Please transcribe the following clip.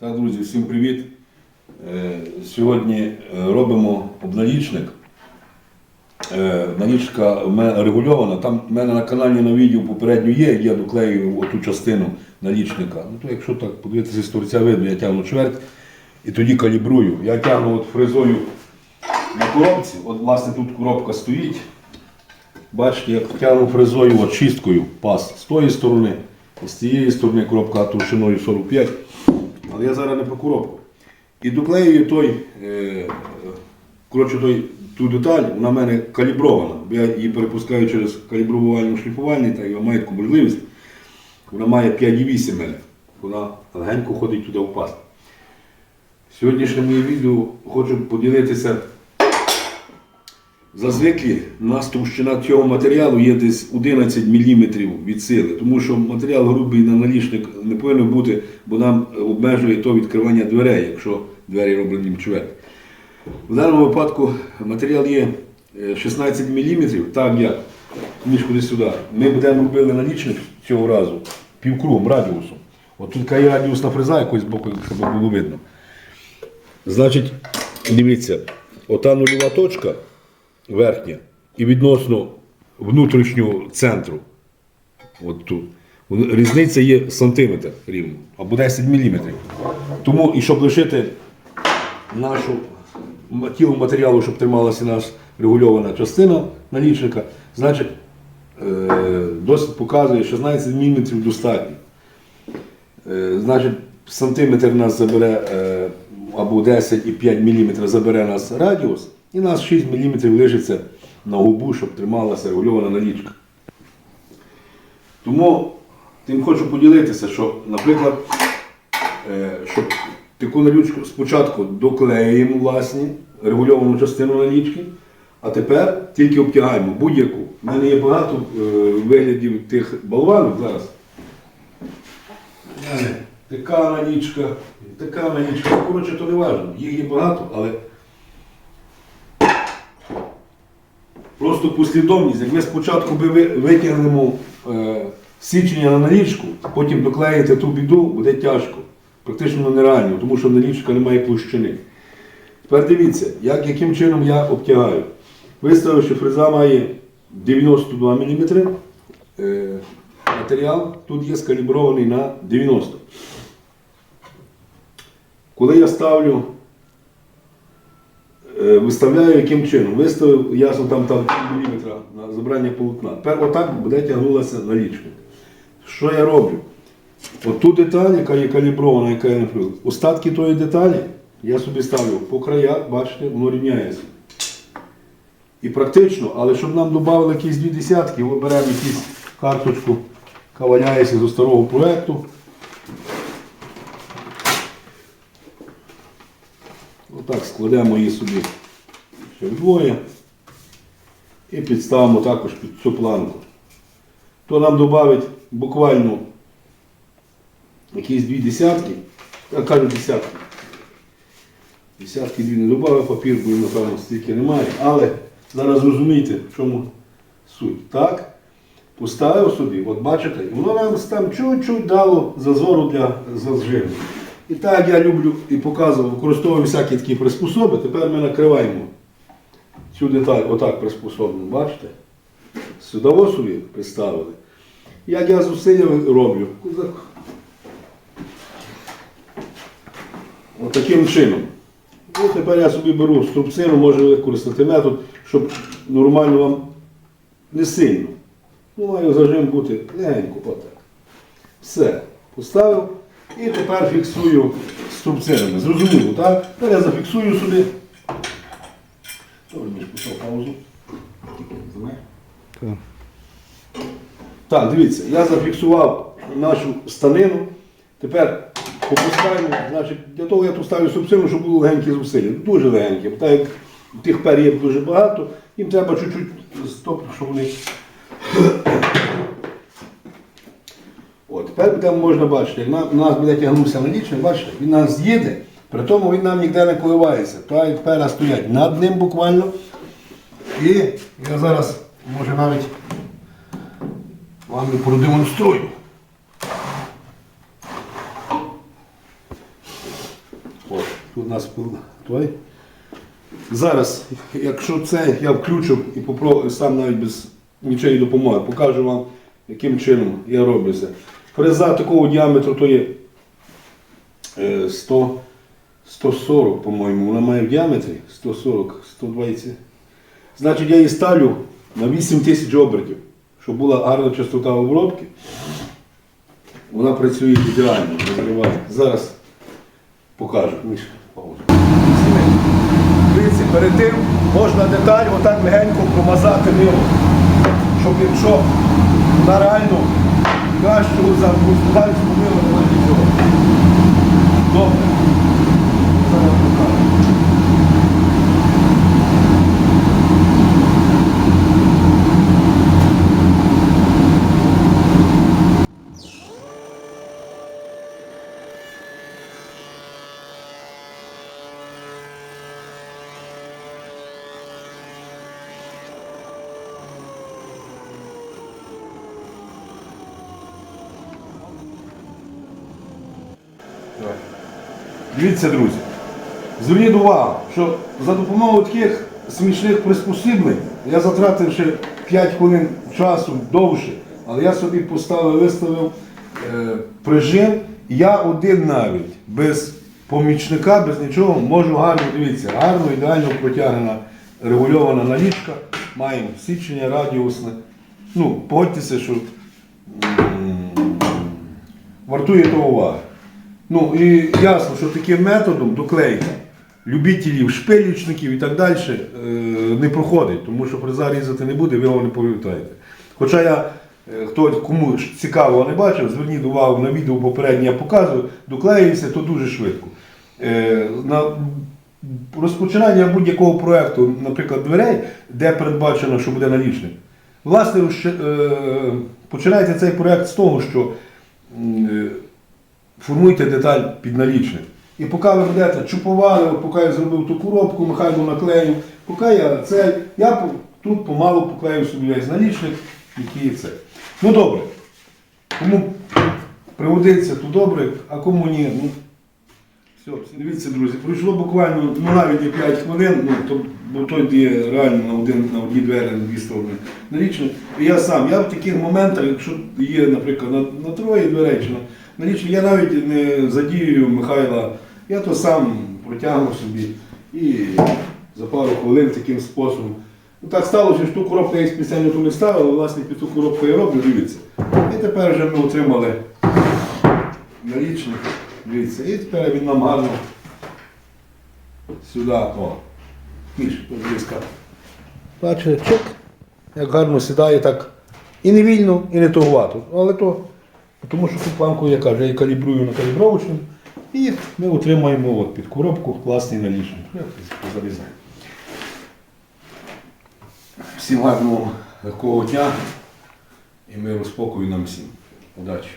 Так, друзі, всім привіт. Е, Сьогодні е, робимо обналічник. Е, Налічка регульована. Там в мене на каналі на відео попередньо є, я доклею оту частину налічника. Ну, то якщо так подивитися з торця видно, я тягну чверть і тоді калібрую. Я тягну от фрезою на коробці. От, власне, тут коробка стоїть. Бачите, я тягну фрезою от пас з тої сторони, з цієї сторони коробка товщиною 45. Але я зараз не про коробку. І доклеюю той, е, коротше, той, ту деталь, вона в мене калібрована. Я її перепускаю через калібрувальну шліфувальний, та я маю таку можливість. Вона має 5,8 мм. Вона легенько ходить туди в паст. Сьогоднішнє моє відео хочу поділитися. Зазвиклі у нас товщина цього матеріалу є десь 11 мм від сили, тому що матеріал грубий на налічник не повинен бути, бо нам обмежує то відкривання дверей, якщо двері роблені чверть. В даному випадку матеріал є е, 16 мм, так як мішку десь сюди. Ми будемо робили налічник цього разу півкругом, радіусом. От тут є радіусна фреза якось з боку, щоб було видно. Значить, дивіться, ота нульова точка верхня і відносно внутрішнього центру. От тут. Різниця є сантиметр рівно, або 10 мм. Тому і щоб лишити нашу тіло матеріалу, щоб трималася наша регульована частина налічника, значить е, досить показує 16 мм достатньо. Е, Значить, сантиметр нас забере е, або 10,5 мм забере нас радіус, і нас 6 мм лишиться на губу, щоб трималася регульована налічка. Тому тим хочу поділитися, що, наприклад, е, щоб таку налючку спочатку доклеїмо власні регульовану частину налічки, а тепер тільки обтягаємо будь-яку. У мене є багато е, виглядів тих болванок зараз. Така налічка, така налічка. Коротше, то не важливо. Їх є багато, але просто послідовність. Як ми спочатку ви- витягнемо е, січення на налічку, потім доклеїти ту біду, буде тяжко. Практично нереально, тому що налічка не має площини. Тепер дивіться, як, яким чином я обтягаю. Виставив, що фреза має 92 мм. Е, матеріал тут є скалібрований на 90. Коли я ставлю, виставляю яким чином? Виставив, ясно, там, там мм на забрання полотна. Тепер отак буде тягнулася налічка. Що я роблю? От ту деталь, яка є калібрована, яка я наприклад, остатки тої деталі я собі ставлю по краях, бачите, воно рівняється. І практично, але щоб нам додали якісь дві десятки, ми беремо якусь карточку, яка валяється з старого проєкту. Отак складемо її собі ще вдвоє і підставимо також під цю планку. То нам додавить буквально якісь дві десятки, я кажу десятки. Десятки дві не додав папір, бо напевно стільки немає. Але зараз розумієте, в чому суть. Так? Поставив собі, от бачите, воно нам там чуть-чуть дало зазору для зажиму. І так я люблю і показував, використовую всякі такі приспособи, тепер ми накриваємо цю деталь отак приспособлено, бачите? Сюди собі приставили. Як я зусилля роблю? От чином. І тепер я собі беру струбцину, можу використати метод, щоб нормально вам не сильно. Ну, має зажим бути легенько отак. Все. Поставив і тепер фіксую струбцинами. Зрозуміло, так? Тепер я зафіксую собі. Добре, між писав паузу. Так, дивіться, я зафіксував нашу станину. Тепер попускаємо, значить, для того я тут ставлю субсину, щоб було легенькі зусилля. Дуже легенькі. Бо Так як тих пер є дуже багато, їм треба чуть-чуть стоп, щоб вони. От, тепер будемо можна бачити, на- нас буде тягнувся налічник, бачите, він нас з'їде, при тому він нам ніде не коливається. Та пера стоять над ним буквально. І я зараз, може навіть вам продемонструю. Тут у нас той. Зараз, якщо це, я включу і попробую сам навіть без нічої допомоги, покажу вам, яким чином я роблю це. Фреза такого діаметру то є е, 100, 140, по-моєму, вона має в діаметрі 140, 120. Значить, я її ставлю на 8 тисяч обертів, щоб була гарна частота обробки. Вона працює ідеально, не зриває. Зараз покажу. Дивіться, перед тим можна деталь отак легенько промазати ним, щоб якщо вона реально gastos, alguns vários problemas, né? Дивіться, друзі. Зверніть увагу, що за допомогою таких смішних приспособлень я затратив ще 5 хвилин часу довше, але я собі поставив, виставив е, прижим. Я один навіть без помічника, без нічого можу гарно, дивіться, гарно, ідеально протягнена регульована налічка. Маємо січення радіусне. Ну, погодьтеся, що м, вартує того уваги. Ну і ясно, що таким методом доклейка любителів, шпилічників і так далі е, не проходить, тому що фреза різати не буде, ви його не пам'ятаєте. Хоча я, е, хто кому ж цікаво не бачив, зверніть увагу на відео попереднє я показую, доклеюється то дуже швидко. Е, на розпочинання будь-якого проєкту, наприклад, дверей, де передбачено, що буде налічник, власне, починається цей проєкт з того, що формуйте деталь під налічник. І поки ви будете чупували, поки я зробив ту коробку, Михайло наклеїв, поки я це, я тут помалу поклеїв собі весь налічник, який це. Ну добре. Кому пригодиться, то добре, а кому ні, ну. Все, дивіться, друзі, пройшло буквально ну, навіть не 5 хвилин, ну, то, бо той є реально на, один, на одні двері, на дві сторони налічник. І я сам, я в таких моментах, якщо є, наприклад, на, на троє дверей чи на я навіть не задіюю Михайла, я то сам протягну собі і за пару хвилин таким способом. Ну, так сталося, що ту коробку я спеціально тут не ставив, власне під ту коробку я роблю, дивіться. І тепер вже ми отримали налічник. Дивіться, і тепер він нам гарно сюди. О. Тут близько. Бачите, чик, як гарно сідає так. І не вільно, і не туговато. Але то, тому що ту планку я кажу, я калібрую на калібровочну. І ми отримаємо от, під коробку класний наліжник. Залізаю. Всім гарного легкого дня і миру спокою нам всім. Удачі!